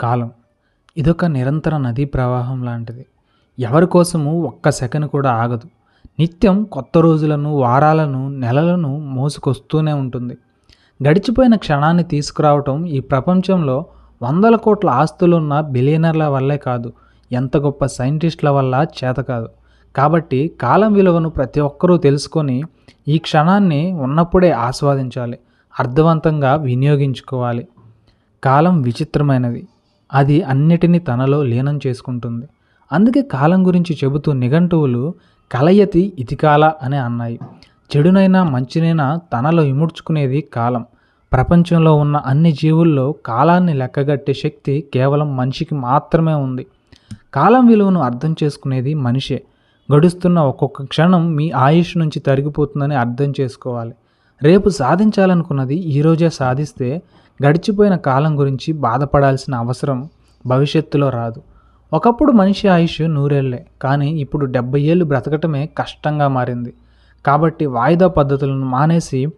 కాలం. ఇదొక నిరంతర నదీ ప్రవాహం లాంటిది. ఎవరి కోసము ఒక్క సెకండ్ కూడా ఆగదు. నిత్యం కొత్త రోజులను వారాలను నెలలను మోసుకొస్తూనే ఉంటుంది. గడిచిపోయిన క్షణాన్ని తీసుకురావటం ఈ ప్రపంచంలో వందల కోట్ల ఆస్తులున్న బిలియనర్ల వల్లే కాదు ఎంత గొప్ప సైంటిస్టుల వల్ల చేత కాదు. కాబట్టి కాలం విలువను ప్రతి ఒక్కరూ తెలుసుకొని ఈ క్షణాన్ని ఉన్నప్పుడే ఆస్వాదించాలి అర్థవంతంగా వినియోగించుకోవాలి. కాలం విచిత్రమైనది. అది అన్నిటినీ తనలో లీనం చేసుకుంటుంది. అందుకే కాలం గురించి చెబుతూ నిఘంటువులు కలయతి ఇతికాల అని అన్నాయి. చెడునైనా మంచినైనా తనలో ఇముడ్చుకునేది కాలం. ప్రపంచంలో ఉన్న అన్ని జీవుల్లో కాలాన్ని లెక్కగట్టే శక్తి కేవలం మనిషికి మాత్రమే ఉంది. కాలం విలువను అర్థం చేసుకునేది మనిషే. గడుస్తున్న ఒక్కొక్క క్షణం మీ ఆయుష్ నుంచి తరిగిపోతుందని అర్థం చేసుకోవాలి. రేపు సాధించాలనుకున్నది ఈరోజే సాధిస్తే గడిచిపోయిన కాలం గురించి బాధపడాల్సిన అవసరం భవిష్యత్తులో రాదు. ఒకప్పుడు మనిషి ఆయుష్ నూరేళ్ళే కానీ ఇప్పుడు డెబ్బై ఏళ్ళు బ్రతకటమే కష్టంగా మారింది. కాబట్టి వాయిదా పద్ధతులను మానేసి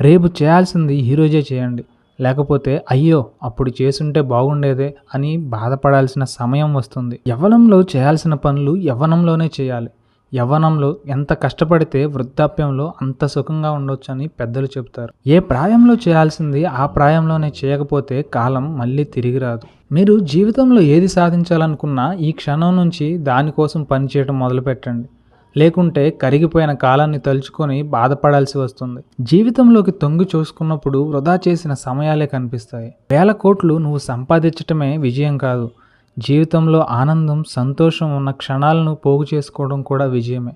రేపు చేయాల్సింది ఈరోజే చేయండి. లేకపోతే అయ్యో అప్పుడు చేసుంటే బాగుండేదే అని బాధపడాల్సిన సమయం వస్తుంది. యవ్వనంలో చేయాల్సిన పనులు యవ్వనంలోనే చేయాలి. యవ్వనంలో ఎంత కష్టపడితే వృద్ధాప్యంలో అంత సుఖంగా ఉండొచ్చని పెద్దలు చెబుతారు. ఏ ప్రాయంలో చేయాల్సింది ఆ ప్రాయంలోనే చేయకపోతే కాలం మళ్ళీ తిరిగి రాదు. మీరు జీవితంలో ఏది సాధించాలనుకున్నా ఈ క్షణం నుంచి దానికోసం పనిచేయడం మొదలుపెట్టండి. లేకుంటే కరిగిపోయిన కాలాన్ని తలుచుకొని బాధపడాల్సి వస్తుంది. జీవితంలోకి తొంగి చూసుకున్నప్పుడు వృధా చేసిన సమయాలే కనిపిస్తాయి. వేల కోట్లు నువ్వు సంపాదించటమే విజయం కాదు. జీవితంలో ఆనందం సంతోషం ఉన్న క్షణాలను పోగు చేసుకోవడం కూడా విజయమే.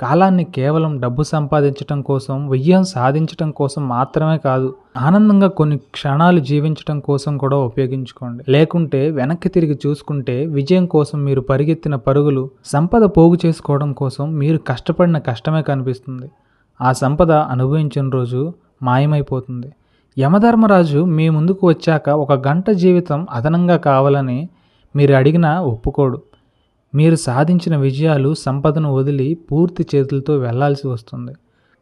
కాలాన్ని కేవలం డబ్బు సంపాదించటం కోసం విజయం సాధించటం కోసం మాత్రమే కాదు ఆనందంగా కొన్ని క్షణాలు జీవించటం కోసం కూడా ఉపయోగించుకోండి. లేకుంటే వెనక్కి తిరిగి చూసుకుంటే విజయం కోసం మీరు పరిగెత్తిన పరుగులు సంపద పోగు చేసుకోవడం కోసం మీరు కష్టపడిన కష్టమే కనిపిస్తుంది. ఆ సంపద అనుభవించిన రోజు మాయమైపోతుంది. యమధర్మరాజు మీ ముందుకు వచ్చాక ఒక గంట జీవితం అదనంగా కావాలని మీరు అడిగినా ఒప్పుకోడు. మీరు సాధించిన విజయాలు సంపదను వదిలి పూర్తి చేతులతో వెళ్ళాల్సి వస్తుంది.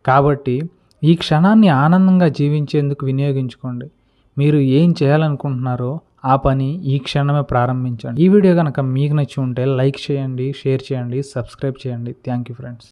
కాబట్టి ఈ క్షణాన్ని ఆనందంగా జీవించేందుకు వినియోగించుకోండి. మీరు ఏం చేయాలనుకుంటున్నారో ఆ పని ఈ క్షణమే ప్రారంభించండి. ఈ వీడియో కనుక మీకు నచ్చి ఉంటే లైక్ చేయండి షేర్ చేయండి సబ్స్క్రైబ్ చేయండి. Thank you friends.